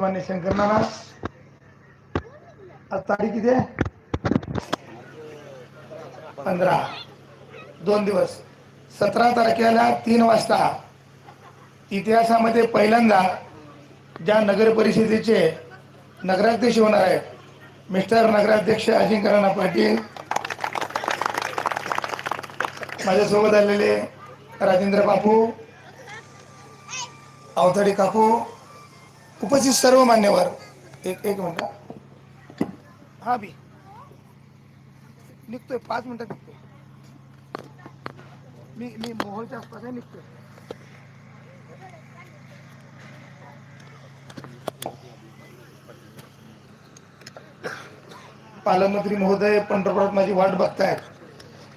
मान्य शंकर नाना आज तारीख किती आहे? पंधरा. दोन दिवस. सतरा तारखेला तीन वाजता इतिहासामध्ये पहिल्यांदा ज्या नगर परिषदेचे नगराध्यक्ष होणार आहेत मिस्टर नगराध्यक्ष अजिंक्य राणा पाटील माझ्यासोबत आलेले राजेंद्र बापू अवताडे काकू उपस्थित सर्व मान्यवर. एक एक मिनिट हा. बी. निघतोय पाच मिनिटात निघतोय. मी मी मोहोळच्या आसपास आहे निघतोय. पालकमंत्री महोदय पंढरपुरात माझी वाट बघतायत.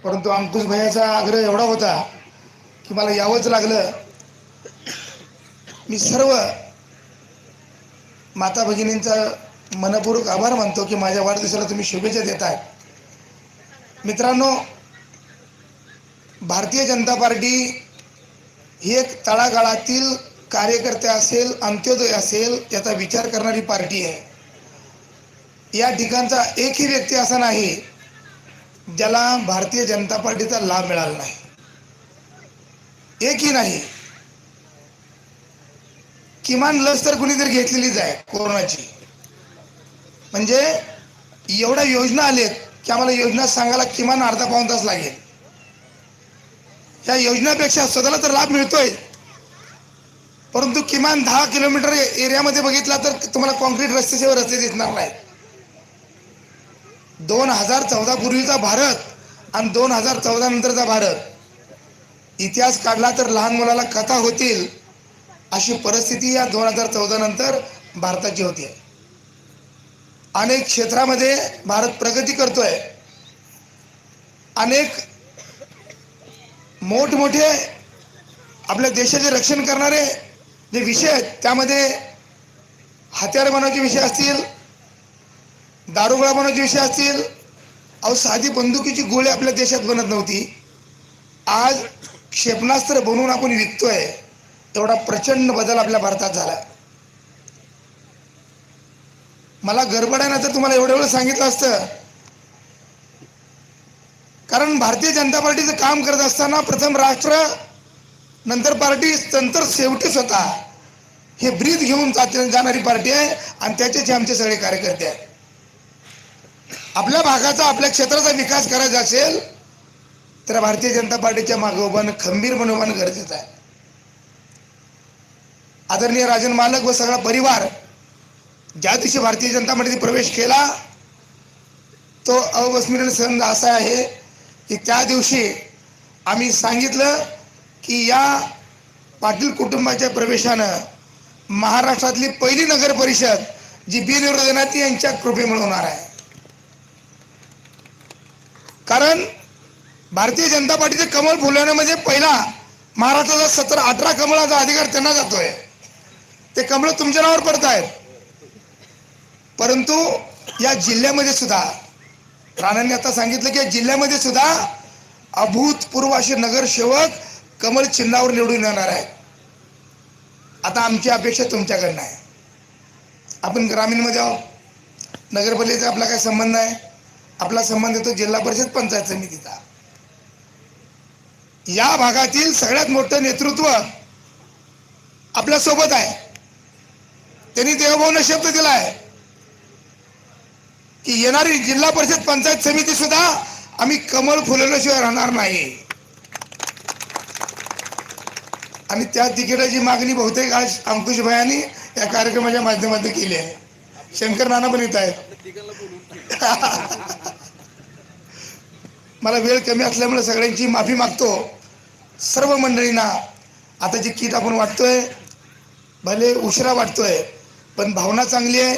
परंतु अंकुश भैयाचा आग्रह एवढा होता की मला यावंच लागलं. मी सर्व माता भगिनींचा मनपूर्वक आभार मानतो की माझ्या वाढदिवसाला तुम्ही शुभेच्छा देत आहे मित्रांनो भारतीय जनता पार्टी ही एक तळागाळातील कार्यकर्ते असेल अंत्योदय असेल याचा विचार करणारी पार्टी आहे. या ठिकाणचा एकही व्यक्ती असा नाही ज्याला भारतीय जनता पार्टीचा लाभ मिळाला नाही. एकही नाही. किमान लस तर कुणीतरी घेतलेलीच आहे कोरोनाची. म्हणजे एवढ्या योजना आलेत की आम्हाला योजना सांगायला किमान अर्धा पाऊन तास लागेल. या योजनेपेक्षा स्वतःला तर लाभ मिळतोय. परंतु किमान दहा किलोमीटर एरियामध्ये बघितला तर तुम्हाला कॉन्क्रीट रस्त्याशिवाय रस्ते दिसणार नाहीत. दोन हजार चौदा पूर्वीचा भारत आणि दोन हजार चौदा नंतरचा भारत. इतिहास काढला तर लहान मुलाला कथा होतील अशी परिस्थिती या दोन हजार चौदा नंतर भारताची होती. अनेक क्षेत्रामध्ये भारत प्रगती करतोय. अनेक मोठमोठे आपल्या देशाचे रक्षण करणारे जे विषय आहेत त्यामध्ये हत्यार बनवायचे विषय असतील दारुगोळा बनवायचे विषय असतील अहो साधी बंदुकीची गोळी आपल्या देशात बनत नव्हती. आज क्षेपणास्त्र बनवून आपण विकतोय. एवढा प्रचंड बदल आपल्या भारतात झाला. मला गडबड आहे ना तर तुम्हाला एवढं एवढं सांगितलं असतं. कारण भारतीय जनता पार्टीचं काम करत असताना प्रथम राष्ट्र नंतर पार्टी नंतर शेवटी स्वतः. हे ब्रीद घेऊन जाणारी पार्टी आहे आणि त्याचेच हे आमचे सगळे कार्यकर्ते आहेत. आपल्या भागाचा आपल्या क्षेत्राचा विकास करायचा असेल तर भारतीय जनता पार्टीच्या मागे उभारणं खंबीरपणे उभारणं गरजेचं आहे. आदरणीय राजन मालक व सगळा परिवार ज्या दिवशी भारतीय जनता पार्टीने प्रवेश केला तो अविस्मरणीय सण असा आहे की त्या दिवशी आम्ही सांगितलं की या पाटील कुटुंबाच्या प्रवेशानं महाराष्ट्रातली पहिली नगर परिषद जी बिनविरोधनाती यांच्या कृपेमुळे होणार आहे. कारण भारतीय जनता पार्टीचे कमळ फुलवण्यामध्ये पहिला महाराष्ट्राचा सतरा अठरा कमळाचा अधिकार त्यांना जातोय. ते कमळ तुमच्या नावावर पडत आहेत परंतु या जिल्ह्यामध्ये सुद्धा राणांनी आता सांगितलं की या जिल्ह्यामध्ये सुद्धा अभूतपूर्व असे नगरसेवक कमळ चिन्हावर निवडून येणार आहेत. आता आमची अपेक्षा तुमच्याकडनं आहे. आपण ग्रामीणमध्ये आहोत. नगरपालिकेचा आपला काय संबंध आहे. आपला संबंध येतो जिल्हा परिषद पंचायत समितीचा. या भागातील सगळ्यात मोठं नेतृत्व आपल्यासोबत आहे. त्यांनी देवभावना शब्द दिला आहे की येणारी जिल्हा परिषद पंचायत समिती सुद्धा आम्ही कमळ फुलवल्याशिवाय राहणार नाही. आणि त्या तिकिटाची मागणी बहुतेक आज अंकुश भयानी या कार्यक्रमाच्या माध्यमातून केली आहे. शंकर नाना पण येत आहेत. मला वेळ कमी असल्यामुळे सगळ्यांची माफी मागतो. सर्व मंडळींना आता जे किट आपण वाटतोय. भले उशिरा वाटतोय. पण भावना चांगली आहे.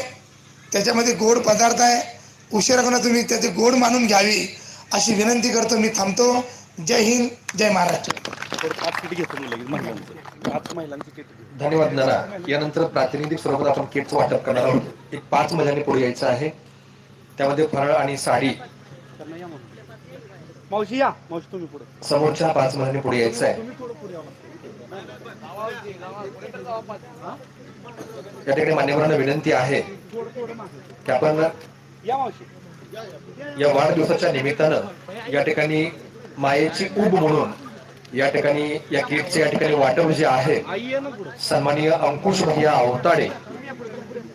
त्याच्यामध्ये गोड पदार्थ आहे. उशिरा कोणा तुम्ही त्याचे गोड मानून घ्यावी अशी विनंती करतो. मी थांबतो. जय हिंद जय महाराष्ट्र. पाच किट घेतो मी लगेच महिलांचं पाच महिलांचं किट घेतो धन्यवाद नाना यानंतर प्रातिनिधिक स्वरूपात आपण किटचं वाटप करणार आहोत. एक पाच महिन्यांनी पुढे यायचं आहे. त्यामध्ये फराळ आणि साडी. मावशी या. मावशी तुम्ही पुढे. समोरच्या पाच महिन्यांनी पुढे यायचं आहे. या ठिकाणी मान्यवरांना विनंती आहे की आपण या वाढदिवसाच्या निमित्तानं या ठिकाणी मायेची उब म्हणून या ठिकाणी या किटचे या ठिकाणी वाटप जे आहे सन्माननीय अंकुश भैया अवताडे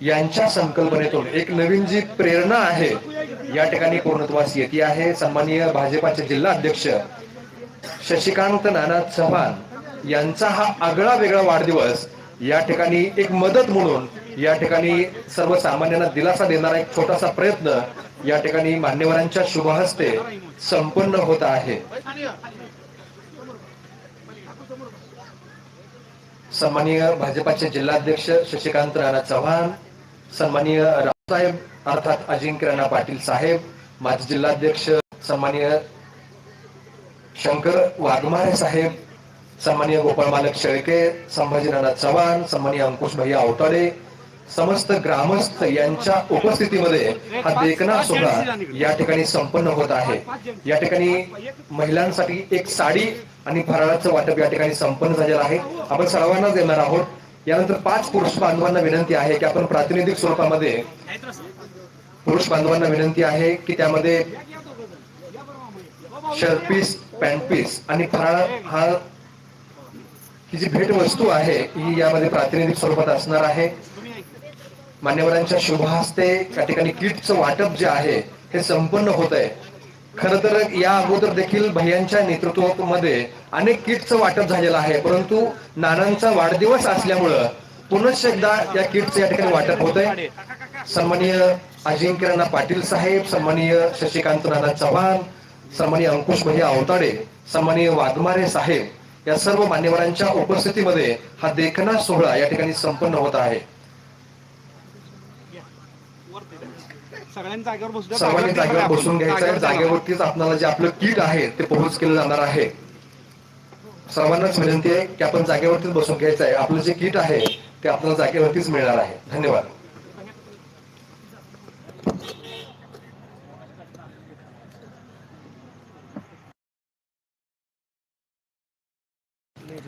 यांच्या संकल्पनेतून एक नवीन जी प्रेरणा आहे या ठिकाणी पूर्णत्वास येते आहे. सन्माननीय भाजपाचे जिल्हा अध्यक्ष शशिकांत नाना चव्हाण यांचा हा आगळा वेगळा वाढदिवस या ठिकाणी एक मदत म्हणून या ठिकाणी सर्वसामान्यांना दिलासा देणारा एक छोटासा प्रयत्न या ठिकाणी मान्यवरांच्या शुभहस्ते संपन्न होत आहे. सन्माननीय भाजपाचे जिल्हाध्यक्ष शशिकांत राणा चव्हाण सन्माननीय रावसाहेब अर्थात अजिंक्य राणा पाटील साहेब माजी जिल्हाध्यक्ष सन्माननीय शंकर वाघमारे साहेब सन्मान्य गोपाळ मालक शेळके संभाजी राणा चव्हाण सन्मान्य अंकुश भैया अवताडे समस्त ग्रामस्थ यांच्या उपस्थितीमध्ये हा देखना सोहळा या ठिकाणी संपन्न होत आहे. या ठिकाणी महिलांसाठी एक साडी आणि फराळाचं वाटप या ठिकाणी संपन्न झालेलं आहे. आपण सर्वांना देणार आहोत. यानंतर पाच पुरुष बांधवांना विनंती आहे की आपण प्रातिनिधिक स्वरूपामध्ये पुरुष बांधवांना विनंती आहे की त्यामध्ये शर्ट पीस पॅन्ट पीस आणि फराळ हा ही जी भेट वस्तू आहे ही यामध्ये प्रातिनिधिक स्वरूपात असणार आहे. मान्यवरांच्या शुभ हस्ते या ठिकाणी किटचं वाटप जे आहे हे संपन्न होत आहे खर तर या अगोदर देखील भैयांच्या नेतृत्वामध्ये अनेक किटचं वाटप झालेलं आहे परंतु नानांचा वाढदिवस असल्यामुळं पुनश्च एकदा या किटचं या ठिकाणी वाटप होत आहे सन्माननीय अजिंक्य राणा पाटील साहेब सन्माननीय शशिकांत नाना चव्हाण सन्माननीय अंकुश भैया अवताडे सन्माननीय वाघमारे साहेब या सर्व मान्यवरांच्या उपस्थितीमध्ये हा देखना सोहळा या ठिकाणी संपन्न होत आहे. सगळ्यांनी जागेवर बसून घ्यायचं आहे. जागेवरतीच आपल्याला जे आपलं किट आहे ते पोहोच केलं जाणार आहे. सर्वांनाच विनंती आहे की आपण जागेवरतीच बसून घ्यायचं आहे. आपलं जे किट आहे ते आपल्याला जागेवरतीच मिळणार आहे. धन्यवाद.